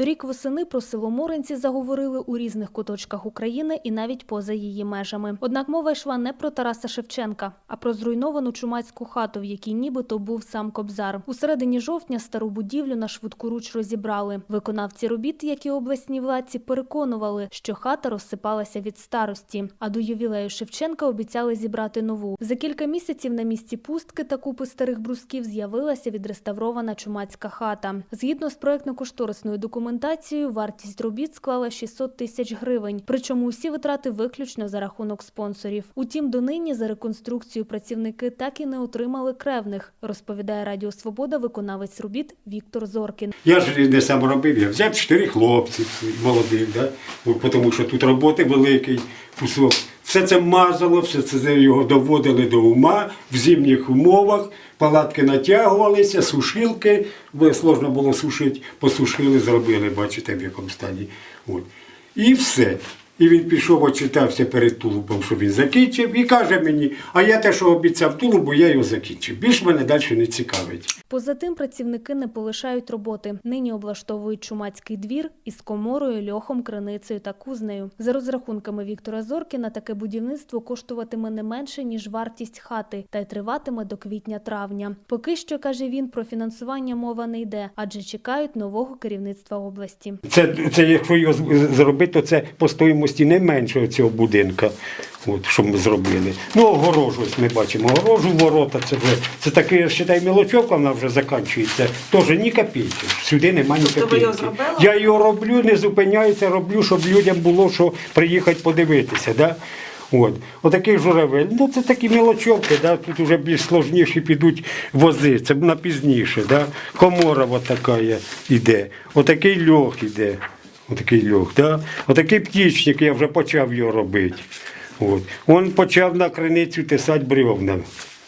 Торік восени про село Моринці заговорили у різних куточках України і навіть поза її межами. Однак мова йшла не про Тараса Шевченка, а про зруйновану чумацьку хату, в якій нібито був сам Кобзар. У середині жовтня стару будівлю на швидкоруч розібрали. Виконавці робіт, як і обласні владці, переконували, що хата розсипалася від старості. А до ювілею Шевченка обіцяли зібрати нову. За кілька місяців на місці пустки та купи старих брусків з'явилася відреставрована чумацька хата. Згідно з проектно-кошторисною документацією, вартість робіт склала 600 тисяч гривень. Причому усі витрати виключно за рахунок спонсорів. Утім, донині за реконструкцію працівники так і не отримали кревних, розповідає Радіо Свобода виконавець робіт Віктор Зоркін. Я ж не сам робив, я взяв чотири хлопці молодих, да? Тому що тут роботи великий кусок. Все це мазало, все це його доводили до ума в зимніх умовах. Палатки натягувалися, сушилки, бо сложно було сушити, посушили, зробили, бачите, в якому стані. От. І все. І він пішов, очитався перед тулубом, що він закінчив, і каже мені, а я те, що обіцяв тулубу, я його закінчив. Більш мене далі не цікавить. Поза тим, працівники не полишають роботи. Нині облаштовують чумацький двір із коморою, льохом, криницею та кузнею. За розрахунками Віктора Зоркіна, таке будівництво коштуватиме не менше ніж вартість хати, та й триватиме до квітня-травня. Поки що каже він, про фінансування мова не йде, адже чекають нового керівництва області. Це, це якщо його зробити, то це по стоїмості не менше цього будинка, от, що ми зробили. Ну, огорожу ось ми бачимо. Огорожу, ворота, це вже це таке, я вважаю, мілочовка, вона вже закінчується. Теж ні копійки. Сюди немає ні копійки. Я його роблю, не зупиняюся, роблю, щоб людям було що приїхати подивитися. Да? От. Отакий журавель. Ну це такі мілочовки, да? тут вже більш сложніші підуть вози, це на пізніше. Да? Комора така іде. Отакий льох іде. Отакий льох. Да? Отакий птічник, я вже почав його робити. От. Он почав на криницю тисати бревна.